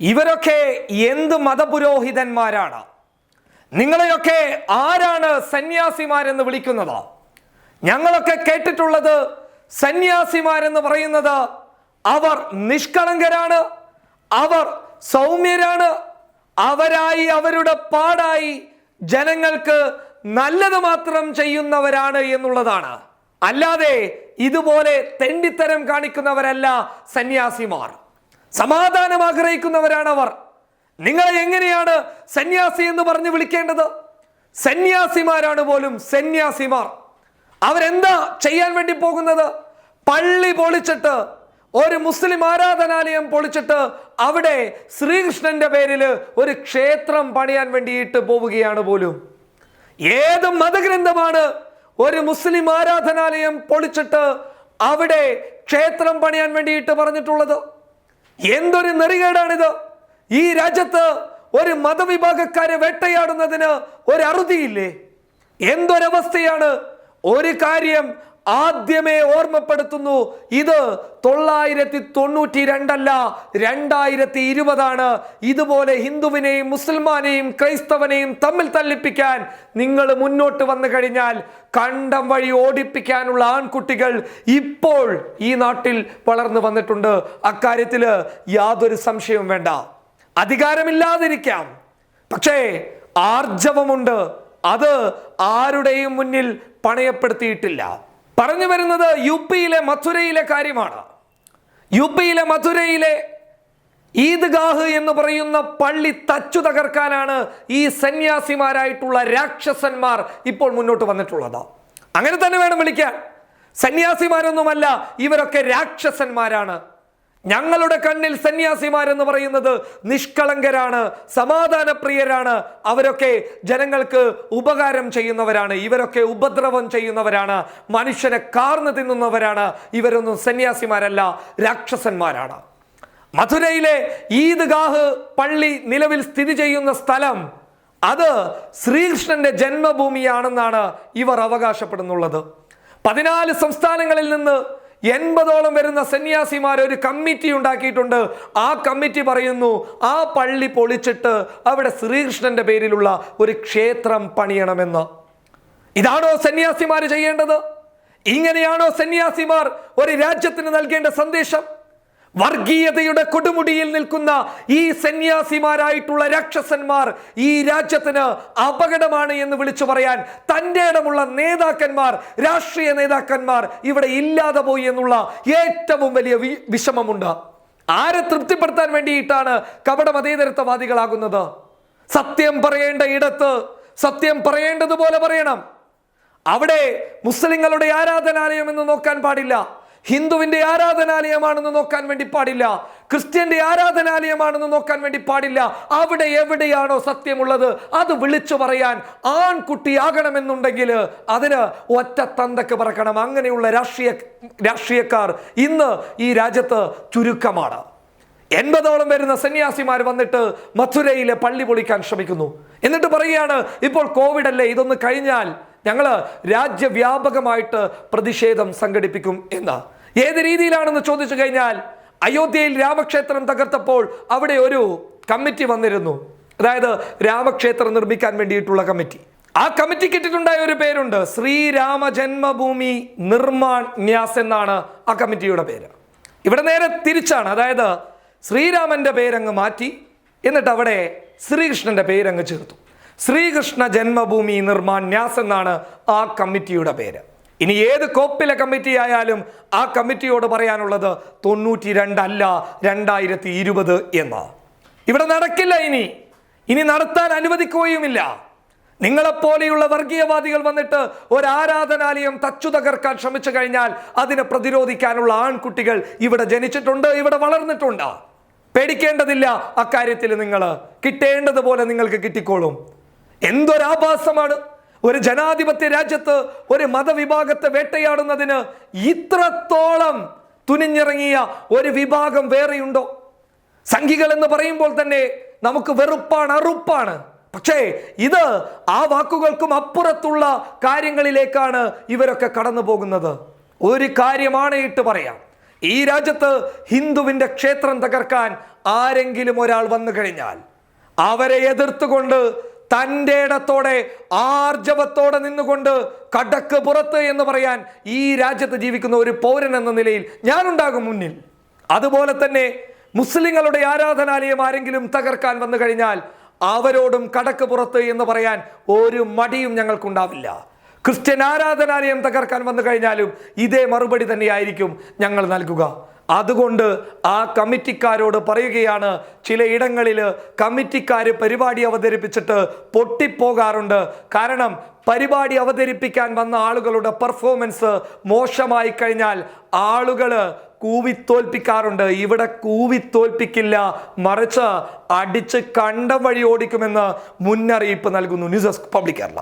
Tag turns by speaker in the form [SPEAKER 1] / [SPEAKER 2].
[SPEAKER 1] ഇവരൊക്കെ എന്ത് മതപുരോഹിതന്മാരാണ്? നിങ്ങളെയൊക്കെ ആരാണ് സന്യാസിമാരെന്ന് വിളിക്കുന്നത്? ഞങ്ങളൊക്കെ കേട്ടിട്ടുള്ളത് സന്യാസിമാരെന്ന് പറയുന്നത് അവർ നിഷ്കളങ്കരാണ് അവർ സൗമ്യരാണ് അവരായി അവരുടെ പാടായി ജനങ്ങൾക്ക് നല്ലത് മാത്രം ചെയ്യുന്നവരാണ് എന്നുള്ളതാണ്. അല്ലാതെ ഇതുപോലെ തെണ്ടിത്തരം കാണിക്കുന്നവരല്ല സന്യാസിമാർ. സമാധാനം ആഗ്രഹിക്കുന്നവരാണ് അവർ. നിങ്ങളെ എങ്ങനെയാണ് സന്യാസി എന്ന് പറഞ്ഞ് വിളിക്കേണ്ടത്? സന്യാസിമാരാണ് പോലും സന്യാസിമാർ. അവരെന്താ ചെയ്യാൻ വേണ്ടി പോകുന്നത്? പള്ളി പൊളിച്ചിട്ട് ഒരു മുസ്ലിം ആരാധനാലയം പൊളിച്ചിട്ട് അവിടെ ശ്രീകൃഷ്ണന്റെ പേരിൽ ഒരു ക്ഷേത്രം പണിയാൻ വേണ്ടിയിട്ട് പോവുകയാണ് പോലും. ഏത് മതഗ്രന്ഥമാണ് ഒരു മുസ്ലിം ആരാധനാലയം പൊളിച്ചിട്ട് അവിടെ ക്ഷേത്രം പണിയാൻ വേണ്ടിയിട്ട് പറഞ്ഞിട്ടുള്ളത്? എന്തൊരു നെറികേടാണിത്? ഈ രാജ്യത്ത് ഒരു മതവിഭാഗക്കാരെ വേട്ടയാടുന്നതിന് ഒരു അറുതിയില്ലേ? എന്തൊരവസ്ഥയാണ്? ഒരു കാര്യം ആദ്യമേ ഓർമ്മപ്പെടുത്തുന്നു ഇത് തൊള്ളായിരത്തി തൊണ്ണൂറ്റി രണ്ടല്ല രണ്ടായിരത്തി ഇരുപതാണ് ഇതുപോലെ ഹിന്ദുവിനെയും മുസൽമാനെയും ക്രൈസ്തവനെയും തമ്മിൽ തല്ലിപ്പിക്കാൻ നിങ്ങൾ മുന്നോട്ട് വന്നു കഴിഞ്ഞാൽ കണ്ടം വഴി ഓടിപ്പിക്കാനുള്ള ആൺകുട്ടികൾ ഇപ്പോൾ ഈ നാട്ടിൽ വളർന്നു വന്നിട്ടുണ്ട്. അക്കാര്യത്തിൽ യാതൊരു സംശയവും വേണ്ട. അധികാരമില്ലാതിരിക്കാം. പക്ഷേ ആർജവമുണ്ട്. അത് ആരുടെയും മുന്നിൽ പണയപ്പെടുത്തിയിട്ടില്ല. പറഞ്ഞു വരുന്നത് യു പിയിലെ മഥുരയിലെ കാര്യമാണ്. യു പിയിലെ മഥുരയിലെ ഈദ്ഗാഹ് എന്ന് പറയുന്ന പള്ളി തച്ചു തകർക്കാനാണ് ഈ സന്യാസിമാരായിട്ടുള്ള രാക്ഷസന്മാർ ഇപ്പോൾ മുന്നോട്ട് വന്നിട്ടുള്ളത്. അങ്ങനെ തന്നെ വേണം വിളിക്കാൻ. സന്യാസിമാരൊന്നുമല്ല ഇവരൊക്കെ രാക്ഷസന്മാരാണ്. ഞങ്ങളുടെ കണ്ണിൽ സന്യാസിമാരെന്ന് പറയുന്നത് നിഷ്കളങ്കരാണ് സമാധാനപ്രിയരാണ് അവരൊക്കെ ജനങ്ങൾക്ക് ഉപകാരം ചെയ്യുന്നവരാണ് ഇവരൊക്കെ ഉപദ്രവം ചെയ്യുന്നവരാണ് മനുഷ്യനെ കാർന്നു തിന്നുന്നവരാണ് ഇവരൊന്നും സന്യാസിമാരല്ല രാക്ഷസന്മാരാണ്. മഥുരയിലെ ഈദ്ഗാഹ് പള്ളി നിലവിൽ സ്ഥിതി ചെയ്യുന്ന സ്ഥലം അത് ശ്രീകൃഷ്ണന്റെ ജന്മഭൂമിയാണെന്നാണ് ഇവർ അവകാശപ്പെടുന്നുള്ളത്. പതിനാല് സംസ്ഥാനങ്ങളിൽ നിന്ന് എൺപതോളം വരുന്ന സന്യാസിമാർ ഒരു കമ്മിറ്റി ഉണ്ടാക്കിയിട്ടുണ്ട്. ആ കമ്മിറ്റി പറയുന്നു ആ പള്ളി പൊളിച്ചിട്ട് അവിടെ ശ്രീകൃഷ്ണന്റെ പേരിലുള്ള ഒരു ക്ഷേത്രം പണിയണമെന്ന്. ഇതാണോ സന്യാസിമാർ ചെയ്യേണ്ടത്? ഇങ്ങനെയാണോ സന്യാസിമാർ ഒരു രാജ്യത്തിന് നൽകേണ്ട സന്ദേശം? വർഗീയതയുടെ കൊടുമുടിയിൽ നിൽക്കുന്ന ഈ സന്യാസിമാരായിട്ടുള്ള രാക്ഷസന്മാർ ഈ രാജ്യത്തിന് അപകടമാണ് എന്ന് വിളിച്ചു പറയാൻ തന്റെ ഇടമുള്ള നേതാക്കന്മാർ രാഷ്ട്രീയ നേതാക്കന്മാർ ഇവിടെ ഇല്ലാതെ പോയി എന്നുള്ള ഏറ്റവും വലിയ വിഷമമുണ്ട്. ആരെ തൃപ്തിപ്പെടുത്താൻ വേണ്ടിയിട്ടാണ് കപട മതേതരത്വവാദികളാകുന്നത്? സത്യം പറയേണ്ട ഇടത്ത് സത്യം പറയേണ്ടതുപോലെ പറയണം. അവിടെ മുസ്ലിങ്ങളുടെ ആരാധനാലയം എന്ന് നോക്കാൻ പാടില്ല. ഹിന്ദുവിന്റെ ആരാധനാലയമാണെന്ന് നോക്കാൻ വേണ്ടി പാടില്ല. ക്രിസ്ത്യന്റെ ആരാധനാലയമാണെന്ന് നോക്കാൻ വേണ്ടി പാടില്ല. അവിടെ എവിടെയാണോ സത്യമുള്ളത് അത് വിളിച്ചു പറയാൻ ആൺകുട്ടിയാകണമെന്നുണ്ടെങ്കിൽ അതിന് ഒറ്റ തന്തക്ക് പറക്കണം. അങ്ങനെയുള്ള രാഷ്ട്രീയ രാഷ്ട്രീയക്കാർ ഇന്ന് ഈ രാജ്യത്ത് ചുരുക്കമാണ്. എൺപതോളം വരുന്ന സന്യാസിമാർ വന്നിട്ട് മഥുരയിലെ പള്ളി പൊളിക്കാൻ ശ്രമിക്കുന്നു. എന്നിട്ട് പറയുകയാണ് ഇപ്പോൾ കോവിഡ് അല്ലേ? ഇതൊന്ന് കഴിഞ്ഞാൽ ഞങ്ങൾ രാജ്യവ്യാപകമായിട്ട് പ്രതിഷേധം സംഘടിപ്പിക്കും എന്ന്. ഏത് രീതിയിലാണെന്ന് ചോദിച്ചു കഴിഞ്ഞാൽ അയോധ്യയിൽ രാമക്ഷേത്രം തകർത്തപ്പോൾ അവിടെ ഒരു കമ്മിറ്റി വന്നിരുന്നു. അതായത് രാമക്ഷേത്രം നിർമ്മിക്കാൻ വേണ്ടിയിട്ടുള്ള കമ്മിറ്റി. ആ കമ്മിറ്റിക്ക് ഇട്ടിട്ടുണ്ടായ ഒരു പേരുണ്ട് ശ്രീരാമ ജന്മഭൂമി നിർമ്മാൺ ന്യാസ് എന്നാണ് ആ കമ്മിറ്റിയുടെ പേര്. ഇവിടെ നേരെ തിരിച്ചാണ് അതായത് ശ്രീരാമന്റെ പേരങ്ങ് മാറ്റി എന്നിട്ട് അവിടെ ശ്രീകൃഷ്ണന്റെ പേരങ്ങ് ചേർത്തു. ശ്രീകൃഷ്ണ ജന്മഭൂമി നിർമ്മാൺ ന്യാസ് എന്നാണ് ആ കമ്മിറ്റിയുടെ പേര്. ഇനി ഏത് കോപ്പിലെ കമ്മിറ്റി ആയാലും ആ കമ്മിറ്റിയോട് പറയാനുള്ളത് തൊണ്ണൂറ്റി രണ്ടല്ല രണ്ടായിരത്തി ഇരുപത് എന്ന്. ഇവിടെ നടക്കില്ല ഇനി. ഇനി നടത്താൻ അനുവദിക്കുകയുമില്ല. നിങ്ങളെപ്പോലെയുള്ള വർഗീയവാദികൾ വന്നിട്ട് ഒരു ആരാധനാലയം തച്ചു തകർക്കാൻ ശ്രമിച്ചു കഴിഞ്ഞാൽ അതിനെ പ്രതിരോധിക്കാനുള്ള ആൺകുട്ടികൾ ഇവിടെ ജനിച്ചിട്ടുണ്ട് ഇവിടെ വളർന്നിട്ടുണ്ട്. പേടിക്കേണ്ടതില്ല. അക്കാര്യത്തിൽ നിങ്ങൾ കിട്ടേണ്ടതുപോലെ നിങ്ങൾക്ക് കിട്ടിക്കോളും. എന്തൊരാഭാസമാണ്? ഒരു ജനാധിപത്യ രാജ്യത്ത് ഒരു മതവിഭാഗത്തെ വേട്ടയാടുന്നതിന് ഇത്രത്തോളം തുനിഞ്ഞിറങ്ങിയ ഒരു വിഭാഗം വേറെയുണ്ടോ? സംഘികൾ എന്ന് പറയുമ്പോൾ തന്നെ നമുക്ക് വെറുപ്പാണ് അറുപ്പാണ്. പക്ഷേ ഇത് ആ വാക്കുകൾക്കും അപ്പുറത്തുള്ള കാര്യങ്ങളിലേക്കാണ് ഇവരൊക്കെ കടന്നു പോകുന്നത് ഒരു കാര്യമാണ് ഇട്ട് പറയാം. ഈ രാജ്യത്ത് ഹിന്ദുവിന്റെ ക്ഷേത്രം തകർക്കാൻ ആരെങ്കിലും ഒരാൾ വന്നു കഴിഞ്ഞാൽ അവരെ എതിർത്തുകൊണ്ട് തന്റെ ഇടത്തോടെ ആർജവത്തോടെ നിന്നുകൊണ്ട് കടക്ക് പുറത്ത് എന്ന് പറയാൻ ഈ രാജ്യത്ത് ജീവിക്കുന്ന ഒരു പൗരൻ എന്ന നിലയിൽ ഞാനുണ്ടാകും മുന്നിൽ. അതുപോലെ തന്നെ മുസ്ലിങ്ങളുടെ ആരാധനാലയം ആരെങ്കിലും തകർക്കാൻ വന്നു കഴിഞ്ഞാൽ അവരോടും കടക്ക് പുറത്ത് എന്ന് പറയാൻ ഒരു മടിയും ഞങ്ങൾക്കുണ്ടാവില്ല. ക്രിസ്ത്യൻ ആരാധനാലയം തകർക്കാൻ വന്നു കഴിഞ്ഞാലും ഇതേ മറുപടി തന്നെയായിരിക്കും ഞങ്ങൾ നൽകുക. അതുകൊണ്ട് ആ കമ്മിറ്റിക്കാരോട് പറയുകയാണ് ചിലയിടങ്ങളിൽ കമ്മിറ്റിക്കാർ പരിപാടി അവതരിപ്പിച്ചിട്ട് പൊട്ടിപ്പോകാറുണ്ട്. കാരണം പരിപാടി അവതരിപ്പിക്കാൻ വന്ന ആളുകളുടെ പെർഫോമൻസ് മോശമായി കഴിഞ്ഞാൽ ആളുകൾ കൂവിത്തോൽപ്പിക്കാറുണ്ട്. ഇവിടെ കൂവിത്തോൽപ്പിക്കില്ല മറിച്ച് അടിച്ച് കണ്ടം വഴി ഓടിക്കുമെന്ന് മുന്നറിയിപ്പ് നൽകുന്നു ന്യൂസ് ഡെസ്ക് പബ്ലിക് കേരള.